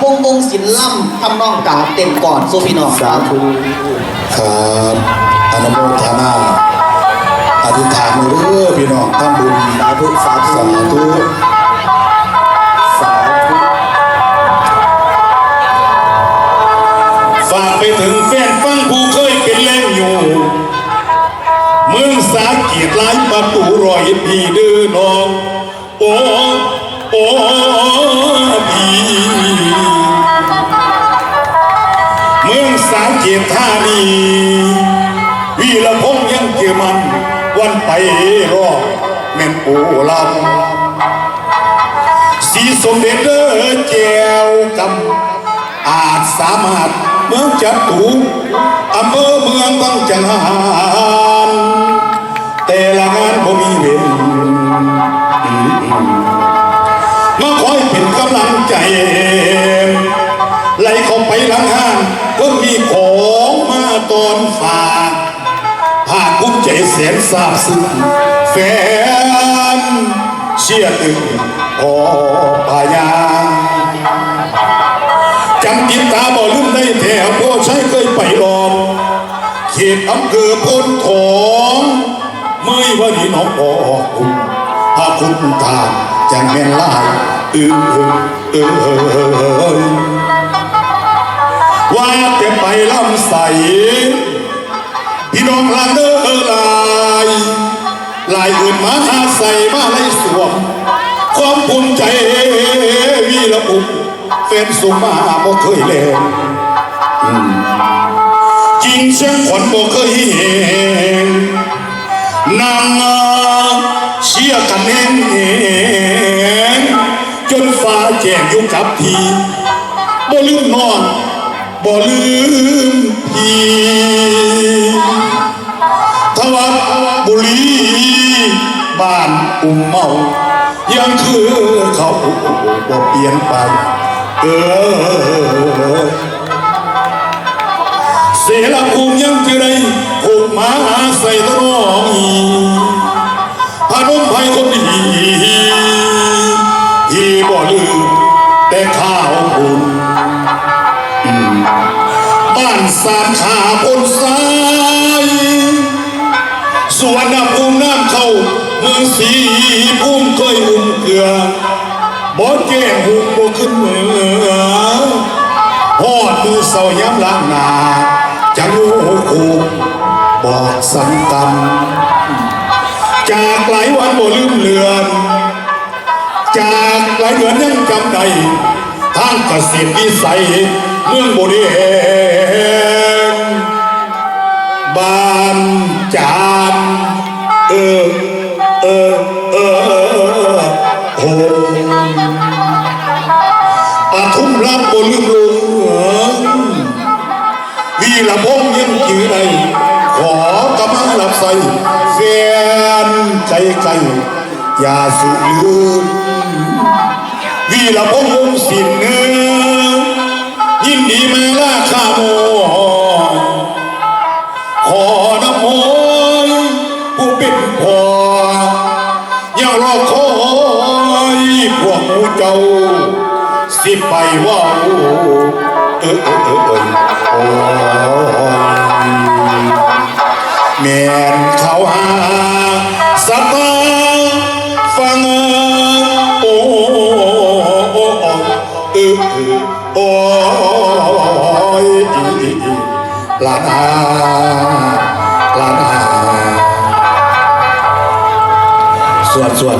พงวงศิลล่ำทำนองกาเต็มก่อนโซพี่น้องสาธุครับอนุโมทนาอธิษฐานเด้อพี่น้องท่านบุญสาธุสาธุสาธุสาธุฝากไปถึงแฟนฟังผู้เคยเป็นแรงอยู่เมืองสาเกียรติหลายประตูรอยพีเดือน้อง โอ้ โอ้พี สาเกียรติธานีวีละพงษ์ยังเกี่ยมัน วันไปรอแม่นโอลำสีสมเด็จเด้อแจวกำอาจสามารถเมืองจัตุอำเภอเมืองบางจังหารแต่ละงานบ่มีเว้นมาคอยเป็นกำลังใจไหลเข้าไปหลังห้า แสนซาบซึ้งแฟนเชียร์ตึงพอปายางจำกินตาบ่ลืมได้แถวพ่อใช้เคยไปลองเขตอำเภอพ้นของเมื่อวันนี้น้องออกคุณพาคุณทานจังแม่นลายเออเออเออว่าแต่ไปลำใสพี่น้องลานเดอ อื่นมาหาใส่มาในสวมความภูมิใจวีละอุแฟนสุมาบ่เคยเล่นจริงเสียงขวัญบ่เคยเห็นนางเชียกันแน่นจนฟ้าแจ้งยุกับทีบ่ลืมนอนบ่ลืมพี่ บ้านอุ่มเมา ยังคือเขาบ่เปลี่ยนไป เออเสรภูมิยังจะได้ผูกมาใส่ตรองอีพนมไพคนดีที่บ่ลืมแต่ข้าวบุญบ้านสามขาบนซ้ายสวนภูมิน้ำเข้า มืองสีภูมิเคยอุ่มเกลือบ่แก้หุบบ่ขึ้นเหนือหอดมือเศร้าย้ำล้างหนาจะรู้คูบอกสังกันจากหลายวันบ่ลืมเลือน จากหลายเดือนยังจำได้ทางเกษตรวิสัยเมืองบุรีบ้านจานเออ อเออโหปทุมรับบ่ลืมลงวีละพงษ์ยังจือใดขอกำลังรับใส่แฟนใจไกลอย่าสุลืมวีละพงษ์วงศิลป์เนื้อยินดีมาล่าข้าโม ยพวกหมูเจ้า สิไปว่าเออเออเออเออโอ้ยแม่นเขาหาสัตาฟังโอ้โอ้เออโอ้ยลานาลานา ส่ว